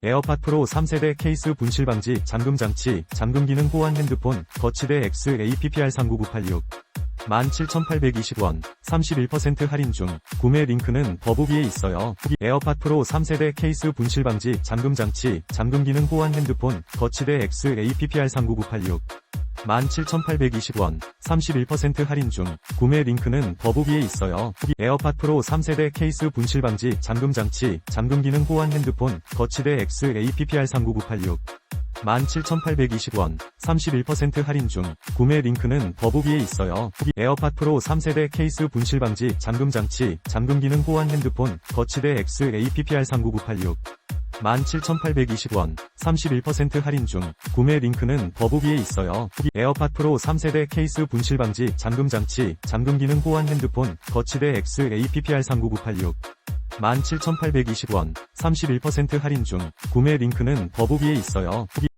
에어팟 프로 3세대 케이스 분실 방지 잠금 장치, 잠금 기능 호환 핸드폰, 거치대 X APPR 39986. 17,820원, 31% 할인 중, 구매 링크는 더보기에 있어요. 에어팟 프로 3세대 케이스 분실 방지 잠금 장치, 잠금 기능 호환 핸드폰, 거치대 X APPR 39986. 17,820원, 31% 할인 중, 구매 링크는 더보기에 있어요. 에어팟 프로 3세대 케이스 분실 방지 잠금 장치, 잠금 기능 호환 핸드폰, 거치대 X APPR 39986. 17,820원, 31% 할인 중, 구매 링크는 더보기에 있어요. 에어팟 프로 3세대 케이스 분실 방지 잠금 장치, 잠금 기능 호환 핸드폰, 거치대 X APPR 39986. 17,820원, 31% 할인 중, 구매 링크는 더보기에 있어요. 에어팟 프로 3세대 케이스 분실 방지 잠금 장치, 잠금 기능 호환 핸드폰, 거치대 X APPR 39986. 17,820원, 31% 할인 중, 구매 링크는 더보기에 있어요.